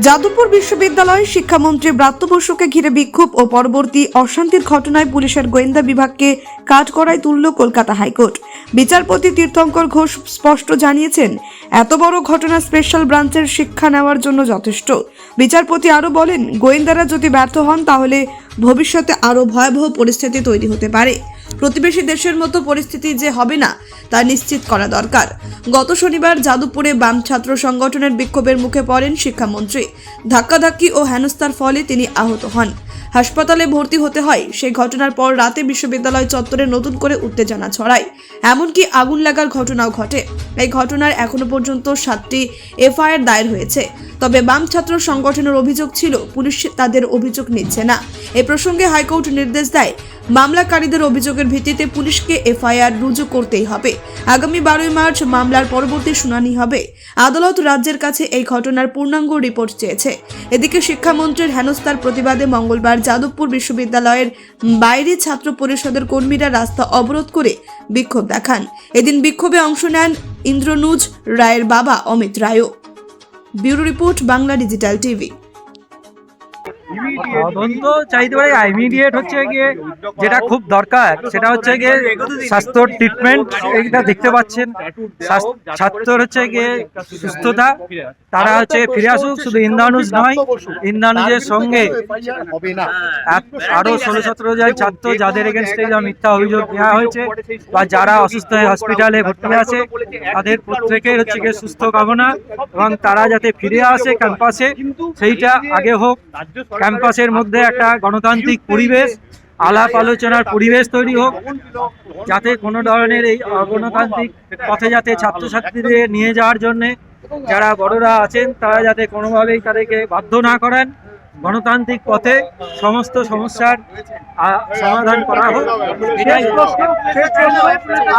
যাদবপুর বিশ্ববিদ্যালয়ে শিক্ষামন্ত্রী ব্রাত্য বসুকে ঘিরে বিক্ষোভ ও পরবর্তী অশান্তির ঘটনায় পুলিশের গোয়েন্দা বিভাগকে কাজ করায় তুলল কলকাতা হাইকোর্ট। বিচারপতি তীর্থঙ্কর ঘোষ স্পষ্ট জানিয়েছেন, এত বড় ঘটনা স্পেশাল ব্রাঞ্চের শিক্ষা নেওয়ার জন্য যথেষ্ট। বিচারপতি আরও বলেন, গোয়েন্দারা যদি ব্যর্থ হন তাহলে ভবিষ্যতে আরও ভয়াবহ পরিস্থিতি তৈরি হতে পারে। প্রতিবেশী দেশের মতো পরিস্থিতি যে হবে না, তা নিশ্চিত করা দরকার। গত শনিবার যাদবপুরে বাম ছাত্র সংগঠনের বিক্ষোভের মুখে পড়েন শিক্ষামন্ত্রী। ধাক্কাধাক্কি ও হেনস্থার ফলে তিনি আহত হন। হাসপাতালে ভর্তি হতে হয়। সেই ঘটনার পর রাতে বিশ্ববিদ্যালয় চত্বরে নতুন করে উত্তেজনা ছড়ায়। এমনকি আগুন লাগার ঘটনাও ঘটে। এই ঘটনার এখনও পর্যন্ত সাতটি এফআইআর দায়ের হয়েছে। তবে বাম ছাত্র সংগঠনের অভিযোগ ছিল, পুলিশ তাদের অভিযোগ নিচ্ছে না। এ প্রসঙ্গে হাইকোর্ট নির্দেশ দেয় মামলাকারীদের অভিযোগের ভিত্তিতে পুলিশকে এফআইআর রুজু করতেই হবে। আগামী বারোই মার্চ মামলার পরবর্তী শুনানি হবে। আদালত রাজ্যের কাছে এই ঘটনার পূর্ণাঙ্গ রিপোর্ট চেয়েছে। এদিকে শিক্ষামন্ত্রীর হেনস্থার প্রতিবাদে মঙ্গলবার যাদবপুর বিশ্ববিদ্যালয়ের বাইরে ছাত্র পরিষদের কর্মীরা রাস্তা অবরোধ করে বিক্ষোভ দেখান। এদিন বিক্ষোভে অংশ নেন ইন্দ্রনুজ রায়ের বাবা Amit রায়ও। Bureau report Bangla digital TV. তদন্ত চাইতে পারে ইমিডিয়েট হচ্ছে গিয়ে যেটা খুব দরকার সেটা হচ্ছে গিয়ে স্বাস্থ্য ট্রিটমেন্ট এইটা দেখতে পাচ্ছেন। ছাত্রর হচ্ছে গিয়ে সুস্থতা তারা হচ্ছে ফিরে আসুক শুধু ইন্দ্রানুজ নয় ইন্দ্রানুজের সঙ্গে আরও ষোলো সতেরো জন ছাত্র যাদের এগেনস্টে মিথ্যা অভিযোগ দেওয়া হয়েছে বা যারা অসুস্থ হয়ে হসপিটালে ভর্তি আছে তাদের প্রত্যেকের হচ্ছে গিয়ে সুস্থ কামনা এবং তারা যাতে ফিরে আসে ক্যাম্পাসে সেইটা আগে হোক ক্যাম্পাসের মধ্যে একটা গণতান্ত্রিক পরিবেশ আলাপ আলোচনার পরিবেশ তৈরি হোক যাতে কোনো ধরনের এই অগণতান্ত্রিক পথে যাতে ছাত্রছাত্রীদের নিয়ে যাওয়ার জন্যে যারা বড়রা আছেন তারা যাতে কোনোভাবেই তাদেরকে বাধ্য না করেন গণতান্ত্রিক পথে সমস্ত সমস্যার সমাধান করা হোক। এটাই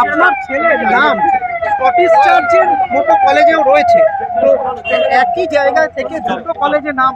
আপনার ছেলের নাম স্কটিশ চার্চের মতো কলেজেও রয়েছে। তো একই জায়গা থেকে দুটো কলেজে নাম